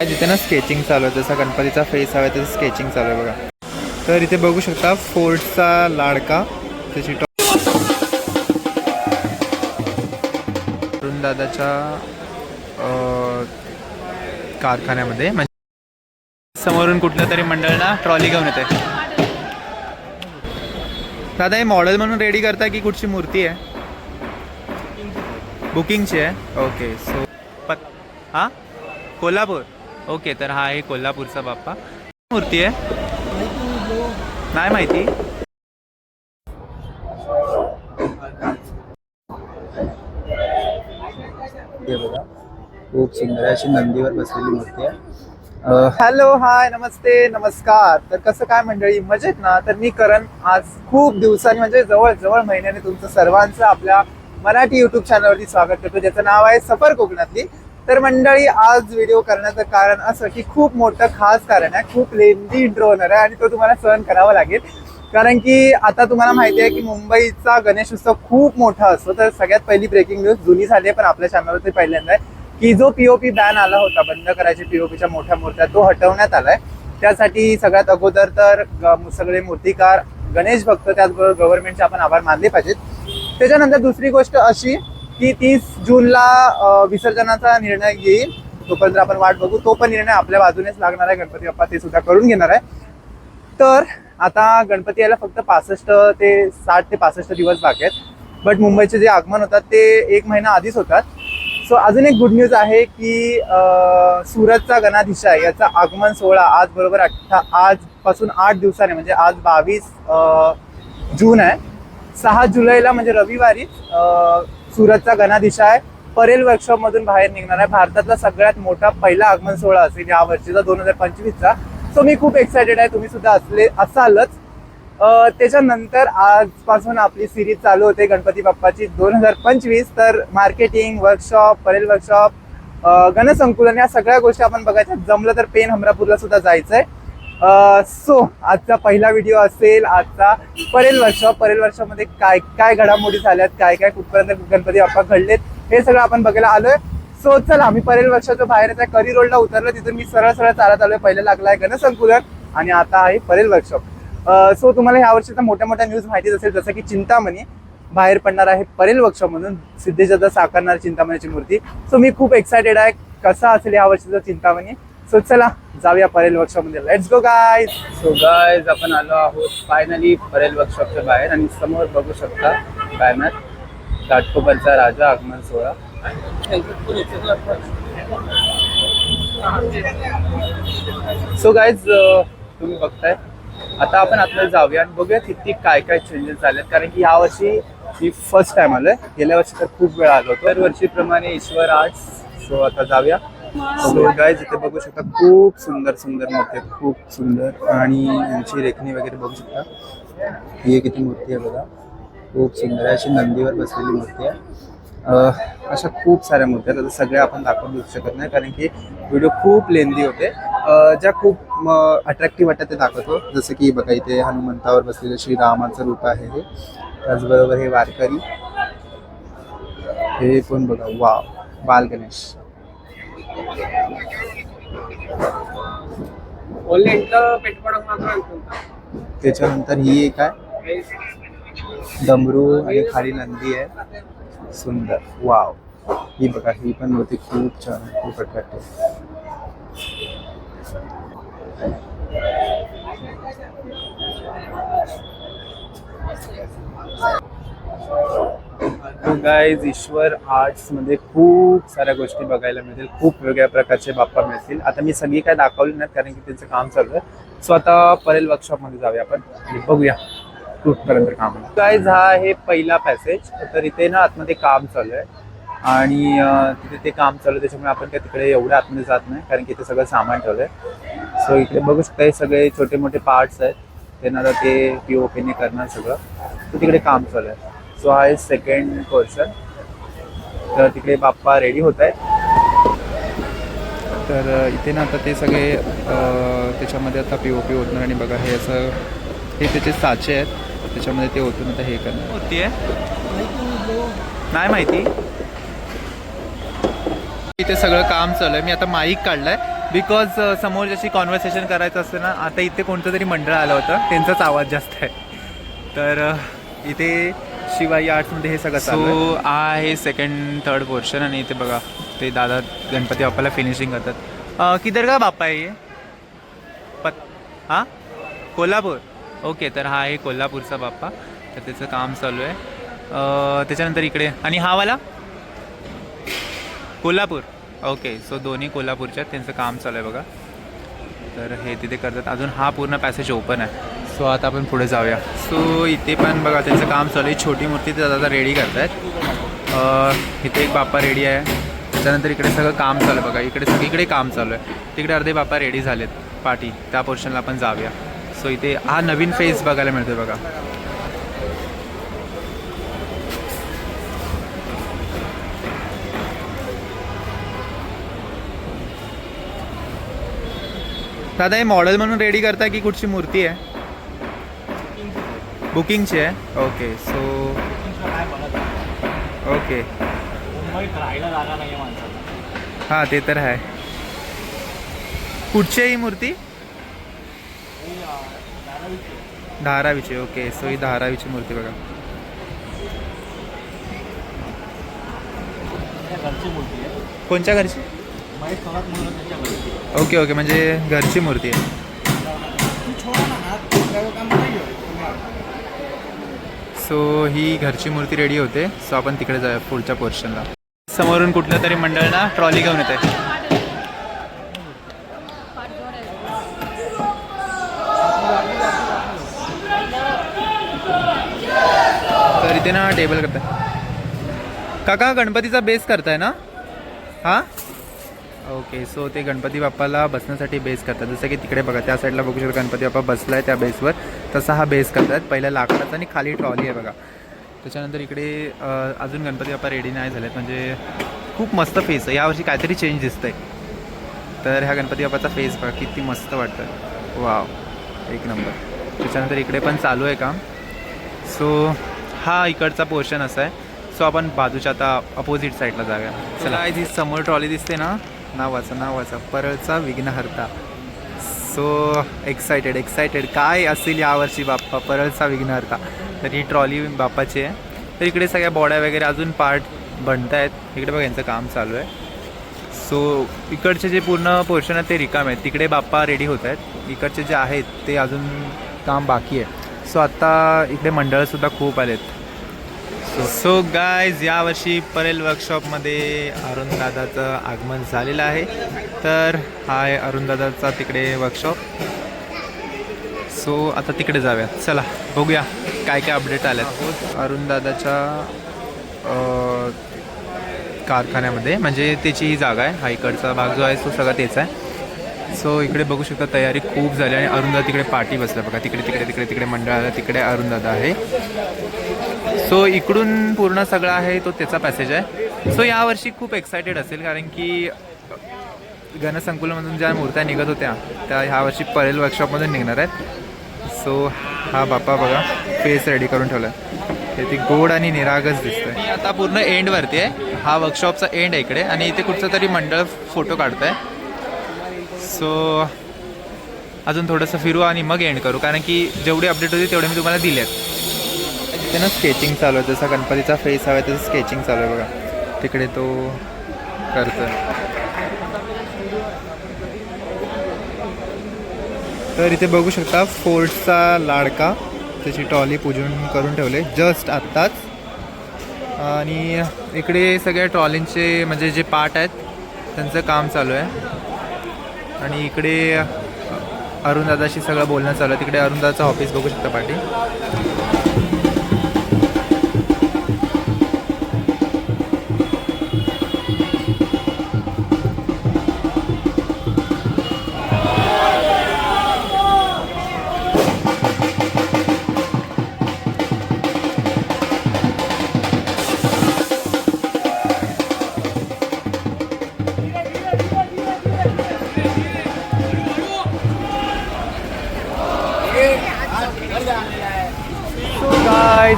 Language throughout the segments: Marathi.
जिथे ना स्केचिंग चालू आहे. जसा गणपतीचा फेस हवा आहे तसं स्केचिंग चालू आहे बघा. तर इथे बघू शकता फोर्टचा लाडका त्याची टॉप अरुण दादाच्या कारखान्यामध्ये. म्हणजे समोरून कुठलं तरी मंडळ ना ट्रॉली घेऊन येते. दादा हे मॉडेल म्हणून रेडी करता की कुठची मूर्ती आहे? बुकिंगची आहे? ओके सो पत हां? कोल्हापूर. ओके तर हा आहे कोल्हापूरचा बाप्पा. मूर्ती आहे? नाही माहिती. खूप सुंदर. अशी नंदीवर बसलेली मूर्ती आहे. हॅलो हाय नमस्ते नमस्कार. तर कसं काय मंडळी? मजेत ना? तर मी करण आज खूप दिवसांनी म्हणजे जवळ जवळ महिन्याने तुमचं सर्वांचं आपल्या मराठी युट्यूब चॅनलवरती स्वागत करतो ज्याचं नाव आहे सफर कोकणातली. तर मंडळी आज व्हिडिओ करण्याचं कारण असं की खूप मोठं खास कारण आहे. खूप लेंदी इंट्रो होणार आहे आणि तो तुम्हाला सहन करावा लागेल. कारण की आता तुम्हाला माहिती आहे की मुंबईचा गणेश उत्सव खूप मोठा असतो. तर सगळ्यात पहिली ब्रेकिंग न्यूज जुनी झाली आहे पण आपल्या चॅनलवरती पहिल्यांदा आहे की जो पीओपी बॅन आला होता बंद करायची पीओपीच्या मोठ्या मूर्त्या तो हटवण्यात आलाय. त्यासाठी सगळ्यात अगोदर तर ग- सगळे मूर्तिकार गणेश भक्त त्याचबरोबर गव्हर्नमेंटचे आपण आभार मानले पाहिजेत. त्याच्यानंतर दुसरी गोष्ट अशी की तीस जूनला विसर्जनाचा निर्णय येईल. तोपर्यंत आपण वाट बघू तो पण निर्णय आपल्या बाजूनेच लागणार आहे. गणपती बाप्पा ते सुद्धा करून घेणार आहे. तर आता गणपती यायला फक्त पासष्ट ते साठ ते पासष्ट दिवस बाकी आहेत. बट मुंबईचे जे आगमन होतात ते एक महिना आधीच होतात. सो अजून एक गुड न्यूज आहे की सुरतचा गणाधीशा आहे. याचा आगमन सोहळा आज बरोबर अठ्ठा आजपासून आठ दिवसाने म्हणजे आज बावीस जून आहे. सहा जुलैला म्हणजे रविवारी सुरतचा गणाधीशा आहे. परेल वर्कशॉप मधून बाहेर निघणार आहे. भारतातला सगळ्यात मोठा पहिला आगमन सोहळा असेल या वर्षीचा दोन हजार पंचवीसचा. सो मी खूप एक्सायटेड आहे. तुम्ही सुद्धा असले असालच. त्याच्यानंतर आजपासून आपली सिरीज चालू होते गणपती बाप्पाची दोन हजार पंचवीस. तर मार्केटिंग वर्कशॉप परेल वर्कशॉप गणसंकुलन या सगळ्या गोष्टी आपण बघायच्या. जमलं तर पेन हमरापूरला सुद्धा जायचं आहे सो आजचा पहिला व्हिडिओ असेल आजचा परेल वर्कशॉप परेल वर्षामध्ये काय काय घडामोडी झाल्यात काय काय कुठपर्यंत गणपती बाप्पा घडलेत हे सगळं आपण बघायला आलोय. सो चला आम्ही परेल वर्कशॉपच्या बाहेर त्या करी रोडला उतरलो तिथून मी सरळ सरळ चालत आलोय. पहिलं लागलाय गणसंकुलन आणि आता आहे परेल वर्कशॉप सो तुम्हाला ह्या वर्षीचा मोठ्या मोठ्या न्यूज माहितीच असेल जसं की चिंतामणी. बाहेर पडणार आहे परेल वर्कशॉप म्हणून सिद्धेश साकारणार चिंतामणीची मूर्ती. सो मी खूप एक्सायटेड आहे. कसा असेल या वर्षीचा चिंतामणी? सो चला जाऊया Parel वर्कशॉपमध्ये let's go guys so guys आपण आलो आहोत फायनली परेल वर्कशॉपच्या बाहेर आणि समोर बघू शकता बॅनर घाटकोपरचा राजा आगमन सोहळा. सो गायज तुम्ही बघताय. आता आपण आतमध्ये जाऊया आणि बघूया किती काय काय चेंजेस झालेत. कारण की या वर्षी मी फर्स्ट टाइम आलोय. गेल्या वर्षी तर खूप वेळ आलो होतो. दरवर्षीप्रमाणे ईश्वर आर्ट्स सो आता जाऊया. सो गायज इथे बघू शकता खूप सुंदर सुंदर मूर्ती आहेत खूप सुंदर. आणि यांची रेखणी वगैरे बघू शकता. ही एक इथे मूर्ती आहे बघा. खूप सुंदर आहे अशी नंदीवर बसलेली मूर्ती आहे. अशा खूप साऱ्या मूर्ती आहेत. आता सगळ्या आपण दाखवून देऊ शकत नाही कारण की व्हिडिओ खूप लेंदी होते. ज्या खूप अट्रॅक्टिव्ह वाटतात ते दाखवतो. जसं की बघा इथे हनुमंतावर बसलेलं श्री रामाचं रूप आहे हे. त्याचबरोबर हे वारकरी. हे पण बघा वा बाल गणेश. ఓన్లీ ఇంట్లో పెట్టుకోవడం మాత్రం అనుకుంటా त्याच्यानंतर ही एक आहे डमरू आणि खाली नंदी आहे सुंदर वाव ही बघा ही पण मूर्ती खूप छान आहे, खूप अट्रॅक्टिव्ह गाईज ईश्वर आर्ट्समध्ये खूप साऱ्या गोष्टी बघायला मिळतील खूप वेगळ्या प्रकारचे बाप्पा मिळतील. आता मी सगळी काय दाखवली नाहीत कारण की त्यांचं काम चालू आहे. सो आता परेल वर्कशॉपमध्ये जाऊया आपण आणि बघूया कुठपर्यंत काम गाईज हा आहे पहिला पॅसेज तर इथे ना आतमध्ये काम चालू आहे. आणि तिथे ते काम चालू आहे त्याच्यामुळे आपण काय तिकडे एवढ्या आतमध्ये जात नाही कारण की इथे सगळं सामान ठेवलंय सो इकडे बघू शकता हे सगळे छोटे मोठे पार्ट्स आहेत. त्यांना आता ते पी ओ पीने करणार सगळं. तर तिकडे काम चालू आहे. हा आहे सेकंड पोर्शन तर तिकडे बाप्पा रेडी होत आहेत. तर इथे ना आता ते सगळे त्याच्यामध्ये आता पी ओ पी होणार आणि बघा हे असं हे त्याचे साचे आहेत. त्याच्यामध्ये ते ओतून आता हे करणार. होती आहे नाही माहिती. इथे सगळं काम चालू आहे मी आता माईक काढलाय. बिकॉज समोर जशी कॉन्व्हर्सेशन करायचं असतं ना आता इथे कोणतं तरी मंडळ आलं होतं. त्यांचाच आवाज जास्त आहे. तर इथे शिवाई आर्ट्समध्ये हे सगळं सो आहे सेकंड थर्ड पोर्शन आणि इथे बघा ते दादा गणपती बाप्पाला फिनिशिंग करतात. अ, किधर का बाप्पा आहे हे पत हां? कोल्हापूर? ओके तर हा आहे कोल्हापूरचा बाप्पा. तर त्याचं काम चालू आहे. त्याच्यानंतर इकडे आणि हा वाला? कोल्हापूर. ओके सो दोन्ही कोल्हापूरच्या आहेत त्यांचं काम चालू आहे बघा. तर हे तिथे करतात. अजून हा पूर्ण पॅसेज ओपन आहे. सो आता आपण पुढे जाऊया. सो इथे पण बघा त्यांचं काम चालू आहे. छोटी मूर्ती ते आता रेडी करतायत. इथे एक बाप्पा रेडी आहे. त्याच्यानंतर इकडे सगळं काम चालू आहे बघा. इकडे सगळीकडे काम चालू आहे. तिकडे अर्धे बाप्पा रेडी झालेत. पाठी त्या पोर्शनला आपण जाऊया. सो इथे हा नवीन फेस बघायला मिळतो बघा. दादा हे मॉडेल म्हणून रेडी करता की कुठची मूर्ती आहे? बुकिंगची आहे? ओके सो ओके मुंबईत राहायला जागा नाही माणसाला हां ते तर आहे. कुठची आहे ही मूर्ती? धारावीची ओके सो ही धारावीची मूर्ती बघा. कोणत्या घरची? ओके ओके म्हणजे घरची मूर्ती आहे. सो ही घरची मूर्ती रेडी होते. सो आपण तिकडे जाऊया पुढच्या पोर्शनला समोरून कुठलं तरी मंडळ ना ट्रॉली घेऊन येते तर इथे ना टेबल करताय. काका गणपतीचा बेस करताय ना? हां? ओके सो ते गणपती बाप्पाला बसण्यासाठी बेस करतात. जसं की तिकडे बघा त्या साईडला बघू शकता गणपती बाप्पा बसलाय त्या बेसवर तसा हा बेस करतात. पहिल्या लाकडाचा आणि खाली ट्रॉली आहे बघा. त्याच्यानंतर इकडे अजून गणपती बाप्पा रेडी नाही झालेत. म्हणजे खूप मस्त फेस आहे. यावर्षी काहीतरी चेंज दिसतंय. तर ह्या गणपती बाप्पाचा फेस बघा किती मस्त वाटतं वाव एक नंबर त्याच्यानंतर इकडे पण चालू आहे काम. सो हा इकडचा पोर्शन असा आहे. सो आपण बाजूच्या आता अपोजिट साईडला जाऊया. चला. ही समोर ट्रॉली दिसते ना? नावाचा नावाचा परळचा विघ्नहर्ता. सो एक्सायटेड एक्सायटेड काय असेल यावर्षी बाप्पा परळचा विघ्नहर्ता? तर ही ट्रॉली बाप्पाची आहे. तर इकडे सगळ्या बॉड्या वगैरे अजून पार्ट बनत आहेत इकडे बघा यांचं काम चालू आहे. सो इकडचे जे पूर्ण पोर्शन आहेत ते रिकाम आहेत. तिकडे बाप्पा रेडी होत आहेत. इकडचे जे आहेत ते अजून काम बाकी आहे. सो आत्ता इकडे मंडळसुद्धा खूप आलेत. सो गायज यावर्षी परेल वर्कशॉपमध्ये अरुणदादाचं आगमन झालेलं आहे. तर हा आहे अरुणदादाचा तिकडे वर्कशॉप सो आता तिकडे जाऊया चला बघूया काय काय अपडेट आल्यात. अरुणदादाच्या कारखान्यामध्ये म्हणजे त्याची ही जागा आहे. हा इकडचा भाग जो आहे तो सगळा तेच आहे. सो इकडे बघू शकता तयारी खूप झाली आणि अरुणदा तिकडे पाठी बसला बघा. तिकडे तिकडे तिकडे तिकडे मंडळाला तिकडे अरुणदादा आहे. सो इकडून पूर्ण सगळा आहे तो त्याचा पॅसेज आहे. सो यावर्षी खूप एक्सायटेड असेल कारण की घनसंकुलमधून ज्या मूर्त्या निघत होत्या त्या ह्या वर्षी परेल वर्कशॉपमधून निघणार आहेत. सो हा बाप्पा बघा फेस रेडी करून ठेवला आहे ती गोड आणि निरागस दिसतंय. आता पूर्ण एंडवरती आहे. हा वर्कशॉपचा एंड आहे इकडे आणि इथे कुठचं तरी मंडळ फोटो काढतंय. सो अजून थोडंसं फिरू आणि मग एंड करू कारण की जेवढी अपडेट होती तेवढे मी तुम्हाला दिले आहेत तिथे ना स्केचिंग चालू आहे. जसा गणपतीचा फेस हवा आहे तसं स्केचिंग चालू आहे बघा. तिकडे तो करतो तर इथे बघू शकता फोर्टचा लाडका. त्याची ट्रॉली पूजून करून ठेवले जस्ट आत्ताच. आणि इकडे सगळ्या ट्रॉलींचे म्हणजे जे पार्ट आहेत त्यांचं काम चालू आहे. आणि इकडे अरुणदादाशी सगळं बोलणं चालू आहे. तिकडे अरुणदादाचं ऑफिस बघू शकता पाठी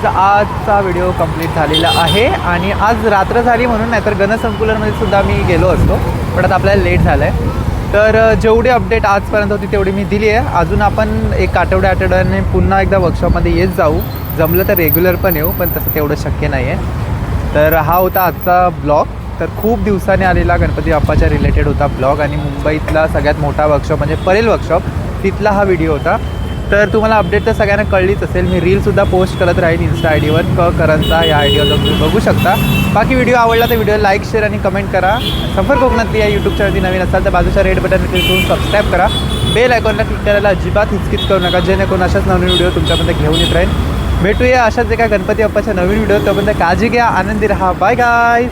गाईज आजचा व्हिडिओ कंप्लीट झालेला आहे आणि आज रात्र झाली म्हणून नाहीतर गणसंकुलनमध्ये सुद्धा मी गेलो असतो पण आता आपल्याला लेट झालं आहे तर जेवढी अपडेट आजपर्यंत होती तेवढी मी दिली आहे. अजून आपण एक आठवड्या आठवड्याने पुन्हा एकदा वर्कशॉपमध्ये येत जाऊ. जमलं तर रेग्युलर पण येऊ पण तसं तेवढं शक्य नाही आहे तर हा होता आजचा ब्लॉग तर खूप दिवसांनी आलेला गणपती बाप्पाच्या रिलेटेड होता ब्लॉग आणि मुंबईतला सगळ्यात मोठा वर्कशॉप म्हणजे परेल वर्कशॉप तिथला हा व्हिडिओ होता. तर तुम्हाला अपडेट तर सगळ्यांना कळलीच असेल. मी रीलसुद्धा पोस्ट करत राहीन इन्स्टा आय डीवर क करंचा या आय डीवर तुम्ही बघू शकता. बाकी व्हिडिओ आवडला तर व्हिडिओ लाईक शेअर आणि कमेंट करा. सफर कोकणातली या यूट्यूब चॅनलची नवीन असाल तर बाजूच्या रेड बटन क्लिक करून सबस्क्राईब करा. बेल आयकॉनला क्लिक करायला अजिबात हिचकिच करू नका. जेणेकरून अशाच नवीन व्हिडिओ तुमच्यामध्ये घेऊन येत राहील भेटूया अशाच एका गणपती बाप्पाच्या नवीन व्हिडिओ तोपर्यंत काळजी घ्या आनंदी राहा. Bye guys